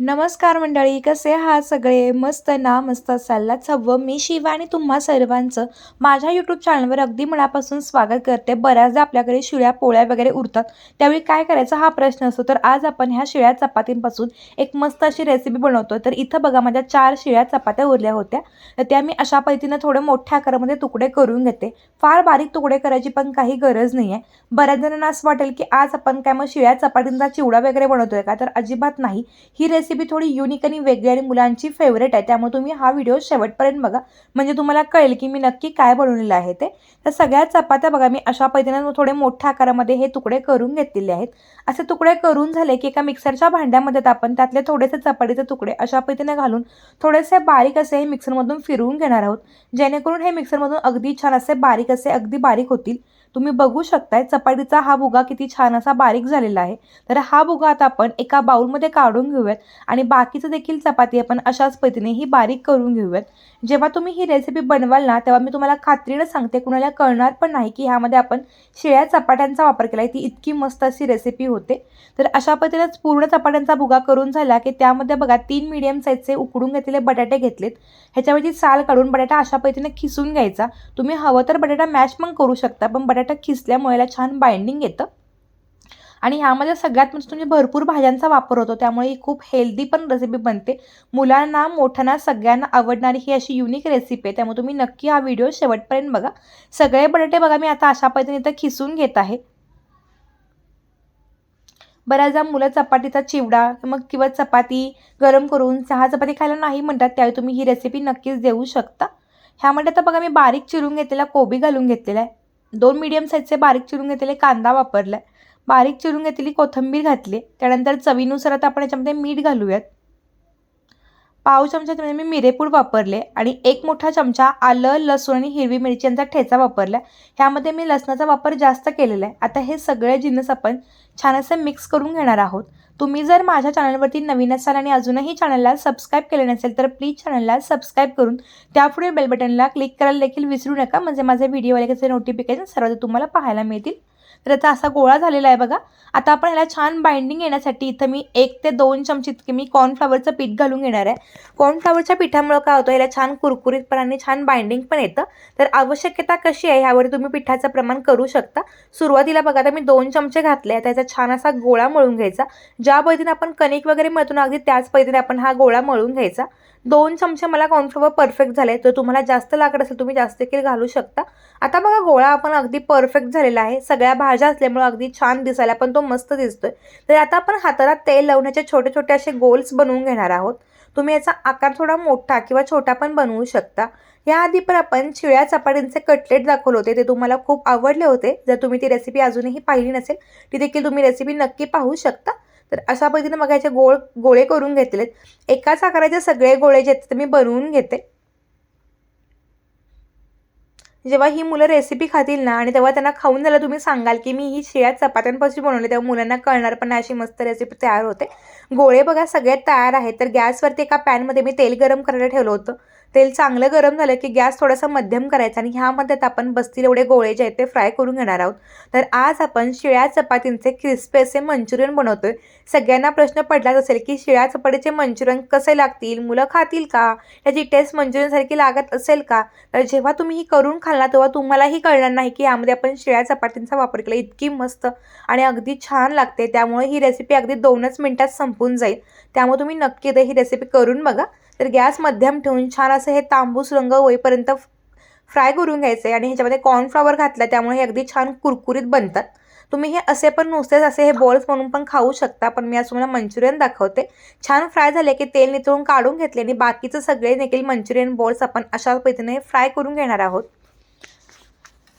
नमस्कार मंडळी कसे आहात सगळे? मस्त ना मस्त असायलाच हवं मी शिवा आणि तुम्हा सर्वांचं माझ्या यूट्यूब चॅनलवर अगदी मनापासून स्वागत करते. बऱ्याचदा आपल्याकडे शिळ्या पोळ्या वगैरे उरतात. त्यावेळी काय करायचा हा प्रश्न असतो. तर आज आपण ह्या शिळ्या चपातींपासून एक मस्त अशी रेसिपी बनवतो. तर इथं बघा माझ्या चार शिळ्या चपात्या उरल्या होत्या. तर त्या मी अशा पद्धतीनं थोडं मोठ्या आकारामध्ये तुकडे करून घेते. फार बारीक तुकडे करायची पण काही गरज नाही आहे बऱ्याच जणांना असं वाटेल की आज आपण काय मग शिळ्या चपातींचा चिवडा वगैरे बनवतोय का? तर अजिबात नाही. ही रेसिपी थोडी युनिक आणि वेगळी आणि मुलांची फेवरेट आहे. त्यामुळे तुम्ही हा व्हिडिओ शेवटपर्यंत बघा. म्हणजे तुम्हाला कळेल की मी नक्की काय बनवलेलं आहे ते. तर सगळ्या चपात्या बघा मी अशा पद्धतीनं थोडे मोठ्या आकारामध्ये हे तुकडे करून घेतलेले आहेत. असे तुकडे करून झाले की एका मिक्सरच्या भांड्यामध्ये आपण त्यातले थोडेसे चपातीचे तुकडे अशा पद्धतीने घालून थोडेसे बारीक असे हे मिक्सरमधून फिरवून घेणार आहोत. जेणेकरून हे मिक्सरमधून अगदी छान असे बारीक असे अगदी बारीक होतील. तुम्ही बघू शकताय चपातीचा हा भुगा किती छान असा बारीक झालेला आहे. तर हा भुगा आता आपण एका बाउलमध्ये काढून घेऊयात आणि बाकीचं देखील चपाती आपण अशाच पद्धतीने ही बारीक करून घेऊयात. जेव्हा तुम्ही ही रेसिपी बनवाल ना तेव्हा मी तुम्हाला खात्रीनं सांगते कुणाला कळणार पण नाही की ह्यामध्ये आपण शिळ्या चपाट्यांचा वापर केला आहे ती इतकी मस्त अशी रेसिपी होते. तर अशा पद्धतीनेच पूर्ण चपाट्यांचा भुगा करून झाला की त्यामध्ये बघा तीन मिडियम साईजचे उकडून घेतलेले बटाटे घेतलेत. ह्याच्यावरची साल काढून बटाटा अशा पद्धतीने खिसून घ्यायचा. तुम्ही हवं तर बटाटा मॅश पण करू शकता पण बटाटा बटाटा खिसल्यामुळे याला छान बाइंडिंग येतं. आणि ह्यामध्ये सगळ्यात म्हणजे तुम्ही भरपूर भाज्यांचा वापर होतो त्यामुळे ही खूप हेल्दी पण रेसिपी बनते. मुलांना मोठ्यांना सगळ्यांना आवडणारी ही अशी युनिक रेसिपी आहे त्यामुळे तुम्ही नक्की हा व्हिडिओ शेवटपर्यंत बघा. सगळे बटाटे बघा मी आता अशा पद्धतीने इथं खिसून घेत आहे. बऱ्याचदा मुलं चपातीचा चिवडा मग किंवा चपाती गरम करून चहा चपाती खायला नाही म्हणतात त्यावेळी तुम्ही ही रेसिपी नक्कीच देऊ शकता. ह्यामध्ये आता बघा मी बारीक चिरून घेतलेला कोबी घालून घेतलेला आहे. दोन मीडियम साईजचे बारीक चिरून घेतलेले कांदा वापरला आहे बारीक चिरून घेतलेली कोथिंबीर घातली. त्यानंतर चवीनुसार आता आपण याच्यामध्ये मीठ घालूयात. पाव चमचा मी मिरेपूड वापरले आणि एक मोठा चमचा आलं लसूण आणि हिरवी मिरची यांचा ठेचा वापरला. ह्यामध्ये मी लसणाचा वापर जास्त केलेला आहे. आता हे सगळे जिन्नस आपण छान असे मिक्स करून घेणार आहोत. तुम्ही जर माझ्या चॅनलवरती नवीन असाल आणि अजूनही चॅनलला सबस्क्राईब केले नसेल तर प्लीज चॅनलला सबस्क्राईब करून त्यापुढे बेल बटनला क्लिक करायला देखील विसरू नका. म्हणजे माझे व्हिडिओ आले नोटिफिकेशन सर्वात तुम्हाला पाहायला मिळतील. तर याचा असा गोळा झालेला आहे बघा. आता आपण ह्याला छान बाइंडिंग येण्यासाठी इथं मी एक ते दोन चमचे इतके मी कॉर्नफ्लावरचं पीठ घालून घेणार आहे. कॉर्नफ्लावरच्या पिठामुळं काय होतं ह्याला छान कुरकुरीतपणाने छान बाइंडिंग पण येतं. तर आवश्यकता कशी आहे ह्यावर तुम्ही पिठाचं प्रमाण करू शकता. सुरुवातीला बघा आता मी दोन चमचे घातले आहे त्याचा छान असा गोळा मळून घ्यायचा. ज्या पद्धतीने आपण कणिक वगैरे मळतो ना अगदी त्याच पद्धतीने आपण हा गोळा मळून घ्यायचा. दोन चमचे मला कॉर्नफ्लॉवर परफेक्ट झाले तर तुम्हाला जास्त लागत असेल तुम्ही जास्त देखील घालू शकता. आता बघा गोळा आपण अगदी परफेक्ट झालेला आहे. सगळ्या भाज्या असल्यामुळे अगदी छान दिसायला पण तो मस्त दिसतोय. तर आता आपण हाताला तेल लावण्याचे छोटे छोटे असे गोल्स बनवून घेणार आहोत. तुम्ही याचा आकार थोडा मोठा किंवा छोटा पण बनवू शकता. याआधी पण आपण शिळ्या चपातींचे कटलेट दाखवले होते ते तुम्हाला खूप आवडले होते. जर तुम्ही ती रेसिपी अजूनही पाहिली नसेल ती देखील तुम्ही रेसिपी नक्की पाहू शकता. तर अशा पद्धतीने मग याचे गोळ गोळे करून घेतलेत. एकाच आकाराचे सगळे गोळे जे आहेत ते मी बनवून घेते. जेव्हा ही मुलं रेसिपी खातील ना आणि तेव्हा त्यांना खाऊन झालं तुम्ही सांगाल की मी ही शिळ्या चपात्यांपासून बनवली तेव्हा मुलांना कळणार पण अशी मस्त रेसिपी तयार होते. गोळे बघा सगळ्यात तयार आहेत तर गॅसवरती एका पॅनमध्ये मी तेल गरम करायला ठेवलं होतं. तेल चांगलं गरम झालं की गॅस थोडासा मध्यम करायचा आणि ह्यामध्ये आपण बसतील एवढे गोळे जे आहेत ते फ्राय करून घेणार आहोत. तर आज आपण शिळ्या चपातींचे क्रिस्पी असे मंचुरियन बनवतोय. सगळ्यांना प्रश्न पडलाच असेल की शिळ्या चपातीचे मंचुरियन कसे लागतील? मुलं खातील का? त्याची टेस्ट मंचुरियनसारखी लागत असेल का? तर जेव्हा तुम्ही ही करून खाल तेव्हा तुम्हालाही कळणार नाही की यामध्ये आपण शिळ्या चपातींचा वापर केला. इतकी मस्त आणि अगदी छान लागते. त्यामुळे ही रेसिपी अगदी दोनच मिनटात संपून जाईल. त्यामुळे तुम्ही नक्की ही रेसिपी करून बघा. तर गॅस मध्यम ठेवून छान असं हे तांबूस रंग होईपर्यंत फ्राय करून घ्यायचं आहे आणि ह्याच्यामध्ये कॉर्नफ्लॉवर घातलं त्यामुळे हे अगदी छान कुरकुरीत बनतात. तुम्ही हे असे पण नुसतेच असे हे बॉल्स म्हणून पण खाऊ शकता पण मी असं तुम्हाला मंचुरियन दाखवते. छान फ्राय झाले की तेल नितळून काढून घेतले आणि बाकीचं सगळे देखील मंचुरियन बॉल्स आपण अशा पद्धतीने फ्राय करून घेणार आहोत.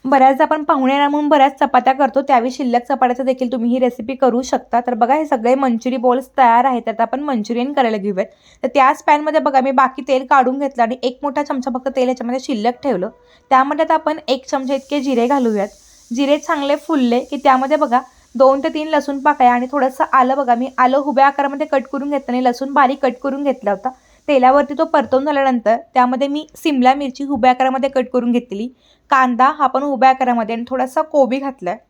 बऱ्याचदा आपण पाहुणे म्हणून बऱ्याच चपात्या करतो त्यावेळी शिल्लक चपात्याचं देखील तुम्ही ही रेसिपी करू शकता. तर बघा हे सगळे मंचुरी बॉल्स तयार आहेत. तर आपण मंचुरियन करायला घेऊयात. तर त्याच पॅनमध्ये बघा मी बाकी तेल काढून घेतलं आणि एक मोठा चमचा फक्त तेल याच्यामध्ये शिल्लक ठेवलं. त्यामध्ये आता आपण एक चमचा इतके जिरे घालूयात. जिरे चांगले फुलले की त्यामध्ये बघा दोन ते तीन लसूण पाकळ्या आणि थोडंसं आलं बघा मी आलं हुब्या आकारामध्ये कट करून घेतलं आणि लसूण बारीक कट करून घेतला होता. तेलावरती तो परतवून झाल्यानंतर त्यामध्ये मी सिमला मिरची उभ्या आकारामध्ये कट करून घेतलेली कांदा हा पण उभ्या आकारामध्ये आणि थोडासा कोबी घातला आहे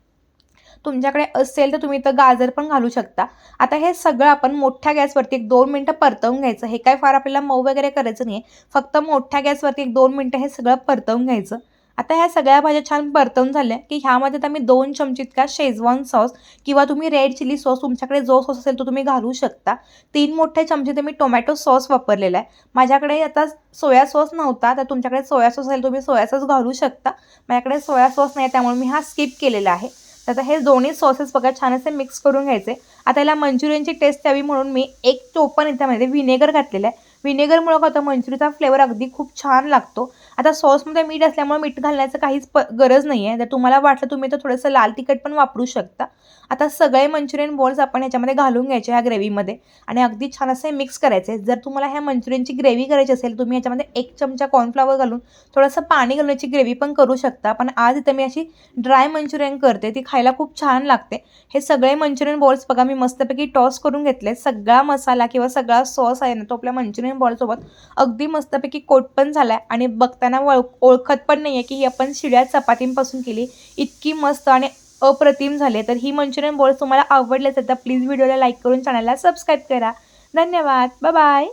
तुमच्याकडे असेल तर तुम्ही इथं गाजर पण घालू शकता. आता हे सगळं आपण मोठ्या गॅसवरती एक दोन मिनटं परतवून घ्यायचं. हे काय फार आपल्याला मऊ वगैरे करायचं नाही आहे फक्त मोठ्या गॅसवरती एक दोन मिनटं हे सगळं परतवून घ्यायचं. आता ह्या सगळ्या भाज्या छान परतवून झाल्या की ह्यामध्ये आता मी दोन चमचे इतका शेजवान सॉस किंवा तुम्ही रेड चिली सॉस तुमच्याकडे जो सॉस असेल तो तुम्ही घालू शकता. तीन मोठे चमचे ते मी टोमॅटो सॉस वापरलेला आहे. माझ्याकडे आता सोया सॉस नव्हता तर तुमच्याकडे सोया सॉस असेल तुम्ही सोया सॉस घालू शकता. माझ्याकडे सोया सॉस नाही त्यामुळे मी हा स्किप केलेला आहे. तर आता हे दोन्ही सॉसेस बघा छान असे मिक्स करून घ्यायचे. आता याला मंचुरियनची टेस्ट द्यावी म्हणून मी एक चोपन म्हणजे विनेगर घातलेलं आहे. विनेगरमुळं कसं होतं मंचुरियनचा फ्लेवर अगदी खूप छान लागतो. आता सॉसमध्ये मीठ असल्यामुळे मीठ घालण्याचं काहीच प गरज नाही आहे जर तुम्हाला वाटलं तुम्ही तर थोडंसं लाल तिखट पण वापरू शकता. आता सगळे मंचुरियन बॉल्स आपण ह्याच्यामध्ये घालून घ्यायचे ह्या ग्रेव्हीमध्ये आणि अगदी छान असे मिक्स करायचे. जर तुम्हाला ह्या मंचुरियनची ग्रेव्ही करायची असेल तुम्ही ह्याच्यामध्ये एक चमचा कॉर्नफ्लॉवर घालून थोडंसं पाणी घालून याची ग्रेव्ही पण करू शकता. पण आज इथं मी अशी ड्राय मंचुरियन करते ती खायला खूप छान लागते. हे सगळे मंचुरियन बॉल्स बघा मी मस्तपैकी टॉस करून घेतले सगळा मसाला किंवा सगळा सॉस आहे ना तो आपल्या मंचुरियन बॉलसोबत अगदी मस्तपैकी कोट पण झाला आहे आणि बघताना वळ ओळखत पण नाही आहे की ही आपण शिळ्या चपातींपासून केली. इतकी मस्त आणि अप्रतिम झाले. तर ही मंचुरियन बॉल्स तुम्हाला आवडले तर प्लीज व्हिडिओला लाईक करून चॅनलला सबस्क्राईब करा. धन्यवाद. बाय